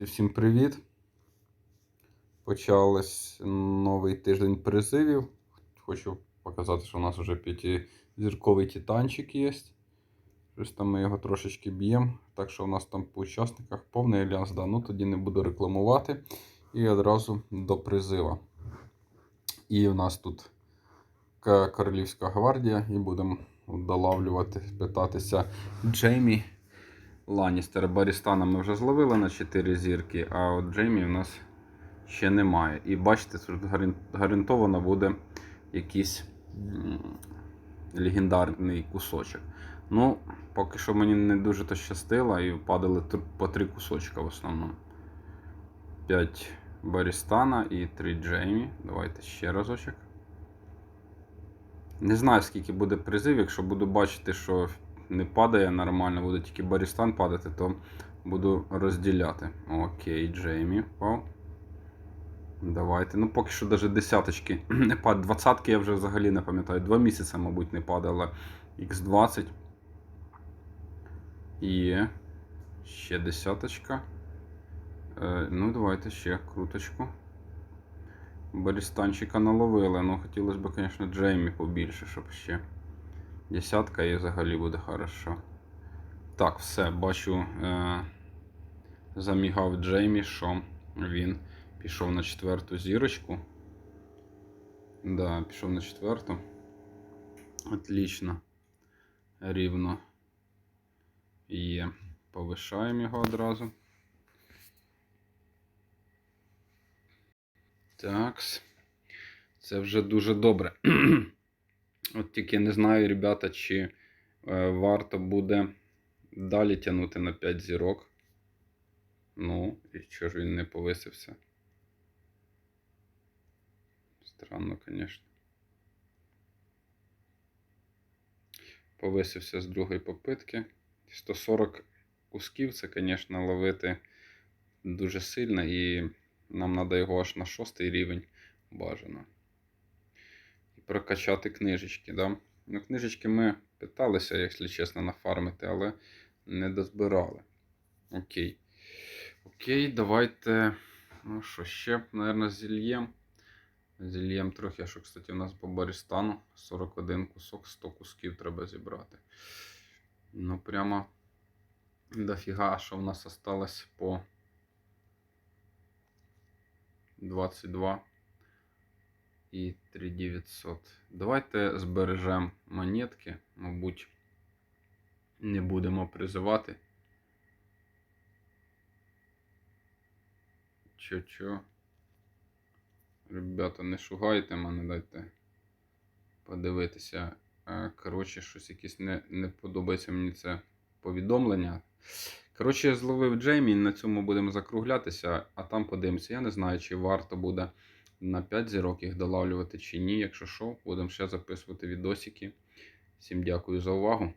Всім привіт! Почався новий тиждень призивів. Хочу показати, що у нас вже п'ятизірковий титанчик є. Щось там ми його трошечки б'ємо. Так що у нас там по учасниках повний альянс, да. ну тоді не буду рекламувати. І одразу до призива. І в нас тут Королівська гвардія, і будемо долавлювати, питатися Джеймі. Ланністера Барістана ми вже зловили на 4 зірки, а от Джеймі у нас ще немає. І бачите, тут гарантовано буде якийсь легендарний кусочок. Ну, поки що мені не дуже то щастило і падали по 3 кусочка в основному. 5 Барістана і 3 Джеймі. Давайте ще разочок. Не знаю, скільки буде призив, якщо буду бачити, що не падає нормально, буде тільки Барістан падати, то буду розділяти. Окей, Джеймі впав. Давайте. Ну, поки що навіть десяточки не пад. Двадцятки я вже взагалі не пам'ятаю. Два місяці, мабуть, не падала. Х20. Є. Ще десяточка. Е, ну, давайте ще круточку. Барістанчика наловили. Ну, хотілося б, звісно, Джеймі побільше, щоб ще. Десятка і взагалі буде хорошо. Так, все, бачу, е, замігав Джеймі, що він пішов на четверту зірочку. Да, пішов на четверту. Отлично. Рівно є. Повишаємо його одразу. Такс. Це вже дуже добре. От тільки не знаю, ребята, чи е, варто буде далі тягнути на 5 зірок. Ну, і чого ж він не повисився? Странно, звісно. Повисився з другої попитки. 140 кусків це, звісно, ловити дуже сильно, і нам треба його аж на шостий рівень бажано прокачати книжечки. Да? Ну, книжечки ми питалися, якщо чесно, нафармити, але не дозбирали. Окей. Окей, давайте. Ну що, ще, мабуть, зільєм. Зільєм трохи, що, кстати, у нас по Барістану 41 кусок, 100 кусків треба зібрати. Ну, прямо дофіга, що в нас осталось по 22 і 3900. Давайте збережемо монетки. Мабуть, не будемо призивати. Чо-чо. Ребята, не шугайте мене, дайте подивитися. Е, Коротше, щось якесь не, не подобається мені це повідомлення. Коротше, я зловив Джеймі, на цьому будемо закруглятися, а там подивимося. Я не знаю, чи варто буде на 5 зірок їх долавлювати чи ні. Якщо що, будемо ще записувати відосики. Всім дякую за увагу.